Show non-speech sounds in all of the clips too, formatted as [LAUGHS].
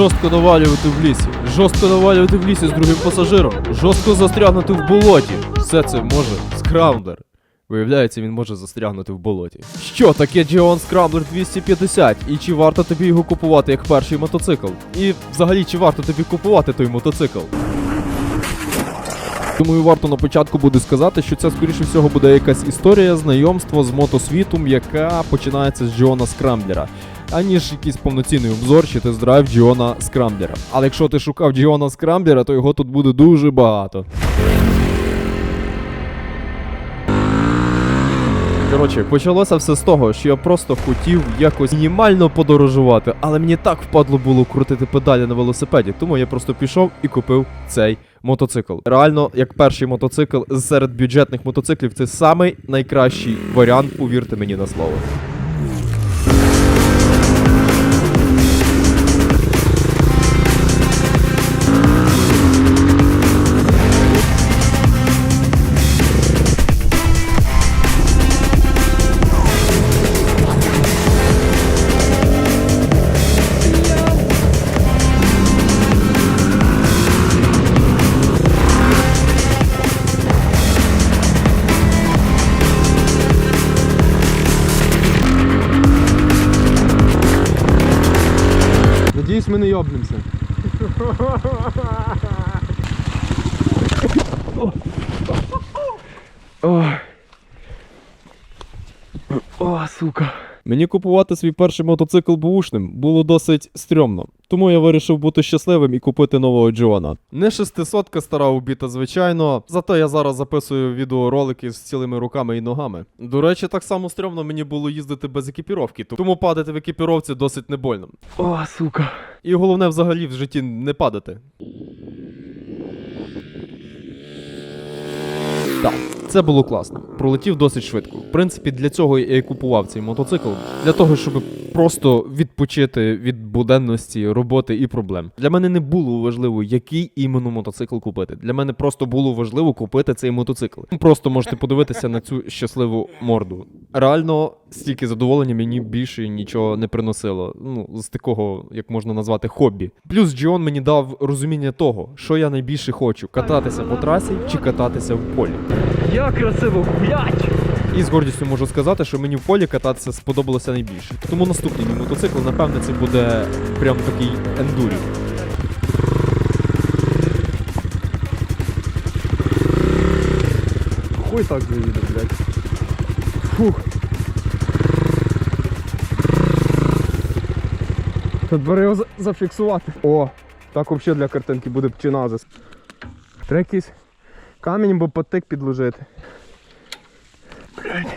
Жорстко навалювати в лісі, жорстко навалювати в лісі з другим пасажиром, жорстко застрягнути в болоті. Все це може скрамблер. Виявляється, він може застрягнути в болоті. Що таке Geon Scrambler 250? І чи варто тобі його купувати як перший мотоцикл? І взагалі, чи варто тобі купувати той мотоцикл? Думаю, варто на початку буде сказати, що це, скоріше всього, буде якась історія знайомства з мотосвітом, яка починається з Джона Скрамблера, аніж якийсь повноцінний обзор чи тест-драйв Джона Скрамблера. Але якщо ти шукав Джона Скрамблера, то його тут буде дуже багато. Коротше, почалося все з того, що я просто хотів якось мінімально подорожувати, але мені так впадло було крутити педалі на велосипеді, тому я просто пішов і купив цей мотоцикл. Реально, як перший мотоцикл серед бюджетних мотоциклів, це самий найкращий варіант, повірте мені на слово. Не йобнемося. О, сука. Мені купувати свій перший мотоцикл бушним було досить стрьомно, тому я вирішив бути щасливим і купити нового Джоана. Не 600 стара убіта, звичайно, зато я зараз записую відеоролики з цілими руками і ногами. До речі, так само стрьомно мені було їздити без екіпіровки, тому падати в екіпіровці досить не больно. О, сука. І головне взагалі в житті не падати. Так, це було класно. Пролетів досить швидко. В принципі, для цього я і купував цей мотоцикл. Для того, щоб просто відпочити від буденності, роботи і проблем. Для мене не було важливо, який іменно мотоцикл купити. Для мене просто було важливо купити цей мотоцикл. Просто можете подивитися на цю щасливу морду. Реально, стільки задоволення мені більше нічого не приносило. Ну, з такого, як можна назвати, хобі. Плюс Джіон мені дав розуміння того, що я найбільше хочу: кататися по трасі чи кататися в полі. Як красиво, блять! І з гордістю можу сказати, що мені в полі кататися сподобалося найбільше. Тому наступний мій мотоцикл, напевне, це буде прям такий ендурі. Хуй так заїде, блять. Фух. Тут бери його зафіксувати. О, так взагалі для картинки буде пчиназис. Треба якийсь камінь бо потик підложити. Блядь.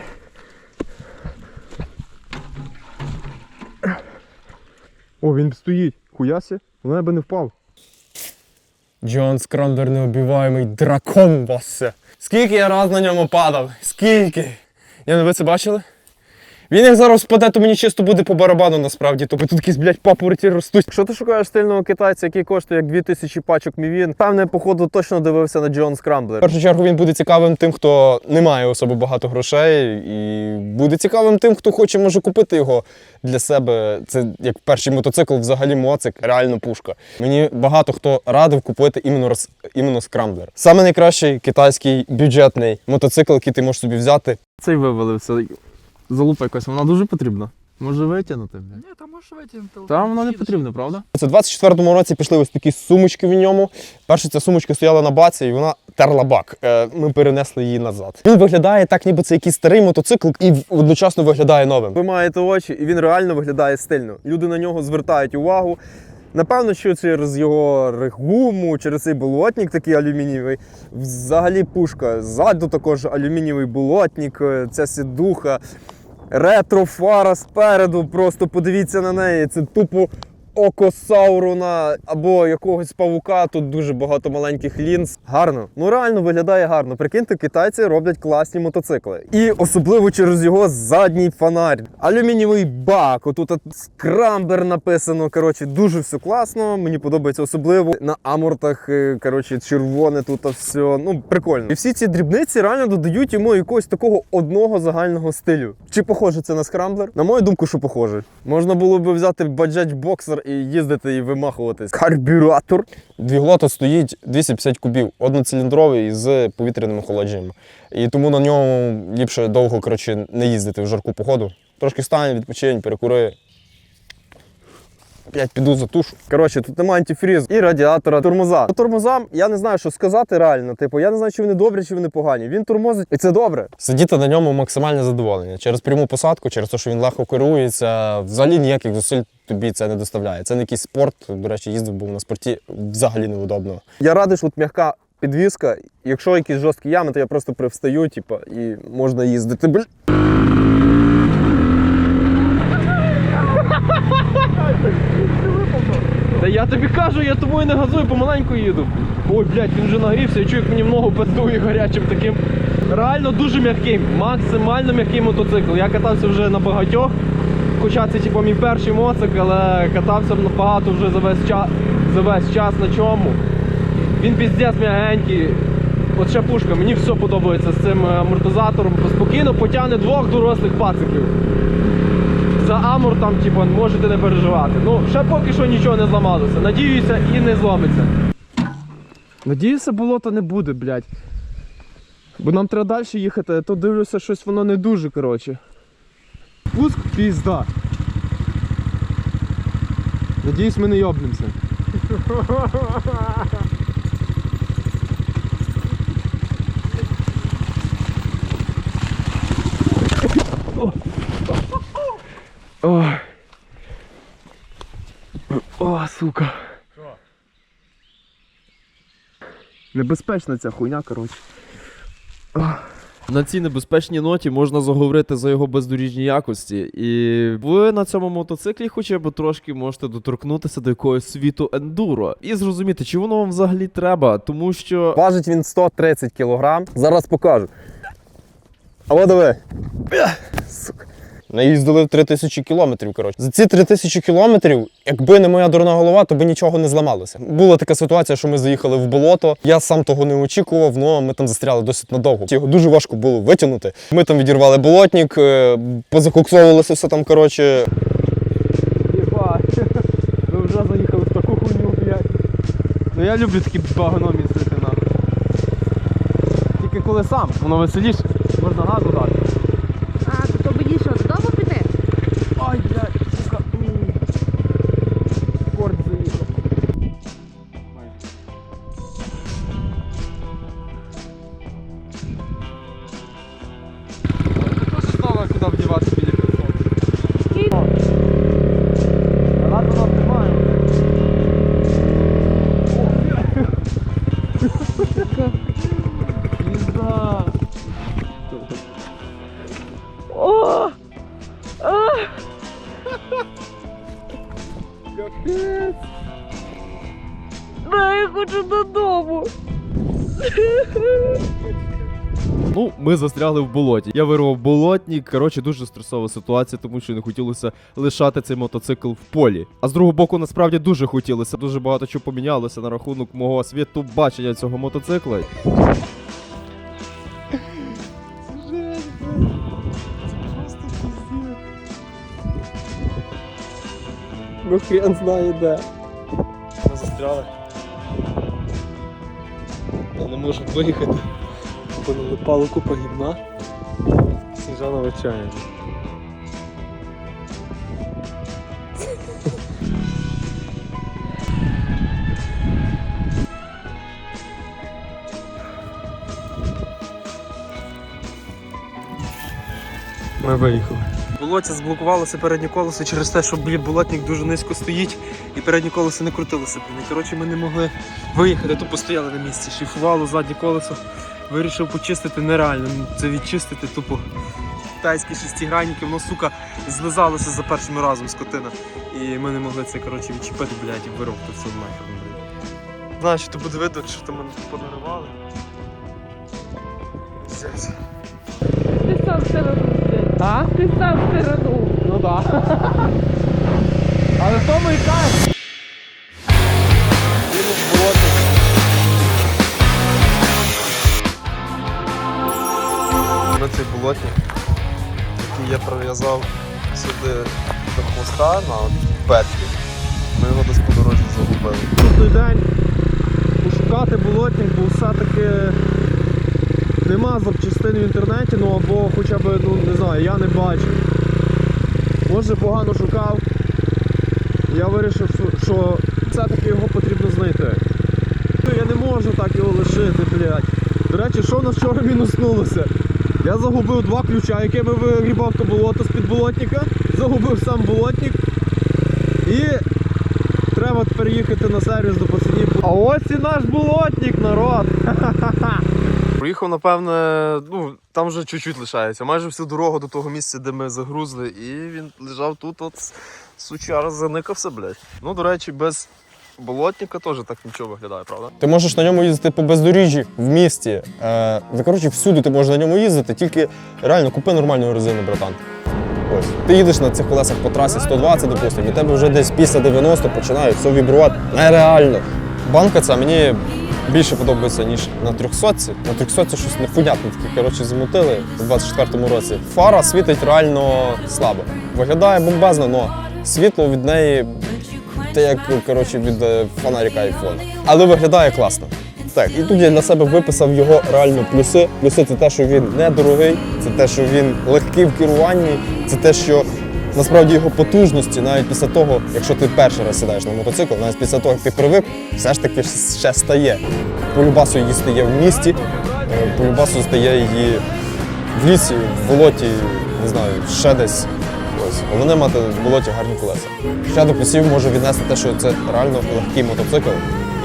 О, він стоїть. Хуясі, вона би не впав. Джон Скрамблер неубиваємий дракон Вассе. Скільки я раз на ньому падав? Скільки? Я не ви це бачили? Він як зараз впаде, то мені чисто буде по барабану насправді, тобто тут якісь, блядь, папороті ростуть. Якщо ти шукаєш стильного китайця, який коштує як 2000 пачок мівін, певне, походу, точно дивився на Джон В першу чергу він буде цікавим тим, хто не має особо багато грошей, і буде цікавим тим, хто хоче може купити його для себе. Це як перший мотоцикл, взагалі моцик, реально пушка. Мені багато хто радив купити іменно, роз- іменно скрамблер. Саме найкращий китайський бюджетний мотоцикл, який ти можеш собі взяти. Цей вивалився. Залупа якась, вона дуже потрібна. Може витягнути. Ні, там можеш витягнути. Там вона не потрібна, правда? Це в 24-му році пішли ось такі сумочки в ньому. Перша ця сумочка стояла на баці, і вона терла бак. Е, Ми перенесли її назад. Він виглядає так, ніби це якийсь старий мотоцикл, і одночасно виглядає новим. Ви маєте очі, і він реально виглядає стильно. Люди на нього звертають увагу. Напевно, що через його регуму, через цей болотник такий алюмінієвий. Взагалі пушка. Ззаду також алюмінієвий болотник, е, ця сідуха, ретро-фара спереду. Просто подивіться на неї. Це тупо око Сауруна або якогось павука. Тут дуже багато маленьких лінз. Гарно. Ну реально виглядає гарно. Прикиньте, китайці роблять класні мотоцикли. І особливо через його задній фонарь. Алюмінієвий бак. Отут от скрамбер написано. Коротше, дуже все класно. Мені подобається особливо на амортах. е, Коротше, червоне тут все. Ну, прикольно. І всі ці дрібниці реально додають йому якогось такого одного загального стилю. Чи похоже це на скрамблер? На мою думку, що похоже. Можна було би взяти баджач боксер і їздити і вимахуватись. Карбюратор. Двіглота стоїть 250 кубів, одноциліндровий з повітряним охолодженням. І тому на ньому ліпше довго коротше, не їздити в жарку погоду. Трошки стань, відпочинь, перекури. Опять піду за тушу. Коротше, тут немає антифрізу і радіатора тормоза. По тормозам я не знаю, що сказати реально. Типу, я не знаю, чи вони добрі, чи вони погані. Він тормозить, і це добре. Сидіти на ньому максимальне задоволення. Через пряму посадку, через те, що він легко керується, взагалі ніяких зусиль тобі це не доставляє. Це не якийсь спорт. До речі, їздив був на спорті взагалі неудобно. Я радий, що тут м'яка підвіска. Якщо якісь жорсткі ями, то я просто привстаю, типу, і можна їздити. Бл... я тобі кажу, я тобою не газую, помаленьку їду. Ой, блядь, він вже нагрівся, я чую, як мені ногу пиздує гарячим таким. Реально дуже м'який, максимально м'який мотоцикл. Я катався вже на багатьох. Хоча це типу, мій перший моцик, але катався набагато вже за весь час, за весь час на чому. Він піздець м'ягенький. От ще пушка, мені все подобається з цим е, амортизатором. Спокійно потягне двох дорослих пациків. За Амур там, типу, можете не переживати. Ну, ще поки що нічого не зламалося. Надіюся, і не зломиться. Надіюся, болота не буде, блядь. Бо нам треба далі їхати, а то дивлюся, щось воно не дуже, коротше. Пуск пізда. Надіюсь, ми не йобнемося. Ой. О, сука. Небезпечна ця хуйня, коротше. На цій небезпечній ноті можна заговорити за його бездоріжні якості. І ви на цьому мотоциклі хоча б трошки можете доторкнутися до якогось світу ендуро і зрозуміти, чи воно вам взагалі треба, тому що Важить він 130 кг. Зараз покажу. А диви. Сука. Наїздили 3000 кілометрів. Коротше. За ці 3000 кілометрів, якби не моя дурна голова, то би нічого не зламалося. Була така ситуація, що ми заїхали в болото. Я сам того не очікував, але ми там застряли досить надовго. Його дуже важко було витягнути. Ми там відірвали болотник, е, позакоксовувалося все там. Коротше, ви [LAUGHS] вже заїхали в таку хуйню. Ну я люблю такі баганом їздити нахуй. Тільки коли сам, воно веселіше, можна газу дати. Я хочу додому. Ну, ми застряли в болоті. Я вирвав болотник. Коротше, дуже стресова ситуація, тому що не хотілося лишати цей мотоцикл в полі. А з другого боку, насправді дуже хотілося. Дуже багато чого помінялося на рахунок мого світу бачення цього мотоцикла. Ну хрен знає де. ми застряли. Я не можу виїхати. Бо налипала купа гімна. Сніжана в отчаянні. Ми виїхали. Болоття заблокувалося переднє колесо через те, що блін, болотник дуже низько стоїть і переднє колесо не крутилося. Блін. Коротше, ми не могли виїхати, тупо стояли на місці. Шліфувало заднє колесо. Вирішив почистити нереально. Ну, Це відчистити тупо китайські шестигранники, воно, сука, злизалося за першим разом скотина. І ми не могли це коротше, відчепити, блядь, і виробити все нахер. блядь. Знаю, що то буде видно, що там мене понаривали. Ти сам стиранув. А? Ти сам стиранув. Ну да. Але в тому і кайф. на цей болотник, який я прив'язав сюди до хвоста на петлі. день пошукати болотник, бо все-таки нема запчастин в інтернеті, ну або хоча б, ну не знаю, я не бачу. Може погано шукав. Я вирішив, що- все-таки його потрібно знайти. Ну, Я не можу так його лишити, блядь. До речі, що в нас вчора мінуснулося? Я загубив два ключа, якими вигрібав то болото з-під болотника, загубив сам болотник. І треба тепер їхати на сервіс до пацанів. А ось і наш болотник, народ! [LAUGHS] Проїхав, напевне, ну там вже чуть-чуть лишається. Майже всю дорогу до того місця, де ми загрузли, і він лежав тут, от сучара заникався, блядь. Ну, до речі, без болотника теж так нічого виглядає, правда? Ти можеш на ньому їздити по бездоріжжі в місті. Е, коротше, всюди ти можеш на ньому їздити, тільки реально купи нормальну резину, братан. Ось. Ти їдеш на цих колесах по трасі 120, допустимо, і тебе вже десь після 90 починає все вібрувати. Нереально. Банка ця мені більше подобається, ніж на 300. На 300 щось непонятне таке, коротше, замутили у 24-му році. Фара світить реально слабо. Виглядає бомбезно, але світло від неї те як коротше, від е, фонарика айфона. Але виглядає класно. Так, і тут я для себе виписав його реально плюси. Плюси це те, що він недорогий, це те, що він легкий в керуванні, це те, що насправді його потужності, навіть після того, якщо ти перший раз сідаєш на мотоцикл, навіть після того, як ти привик, все ж таки ще стає. По любасу її стає в місті, е, по любасу стає її в лісі, в болоті, не знаю, ще десь. Ось. Головне мати в болоті гарні колеса. Ще до плюсів можу віднести те, що це реально легкий мотоцикл.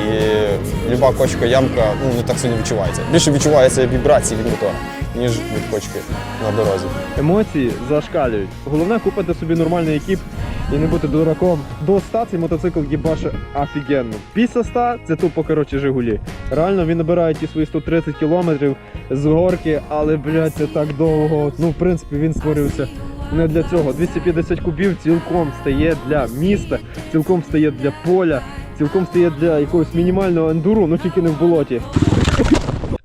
І люба кочка ямка ну, не так сильно відчувається. Більше відчувається вібрації від мотора, ніж від кочки на дорозі. Емоції зашкалюють. Головне купити собі нормальний екіп і не бути дураком. До 100 цей мотоцикл їбаше офігенно. Після 100 це тупо коротше Жигулі. Реально він набирає ті свої 130 кілометрів з горки, але блядь, це так довго. Ну, в принципі, він створився. Не для цього. 250 кубів цілком стає для міста, цілком стає для поля, цілком стає для якогось мінімального ендуру, ну тільки не в болоті.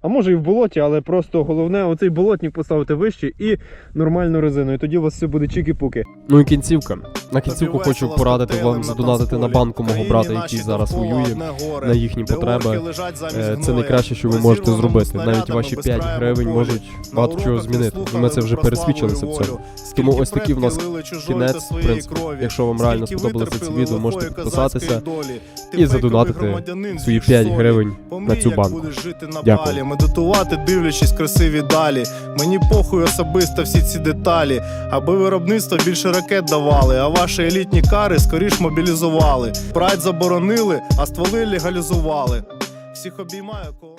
А може і в болоті, але просто головне оцей болотник поставити вище і нормальну резину. І тоді у вас все буде чики-пуки. Ну і кінцівка. На кінцівку хочу порадити вам задонатити на банку мого брата, який зараз воює на їхні потреби. Е, Це найкраще, що ви можете зробити. Навіть ваші 5 гривень можуть багато чого змінити. І ми це вже пересвідчилися в цьому. Тому ось такий в нас кінець. В принципі, якщо вам реально сподобалося це відео, можете підписатися і задонатити свої 5 гривень на цю банку. Дякую. Медитувати, дивлячись красиві далі. Мені похуй особисто всі ці деталі, аби виробництво більше ракет давали, а ваші елітні кари скоріш мобілізували. Прайд заборонили, а стволи легалізували. Всіх обіймаю, кого.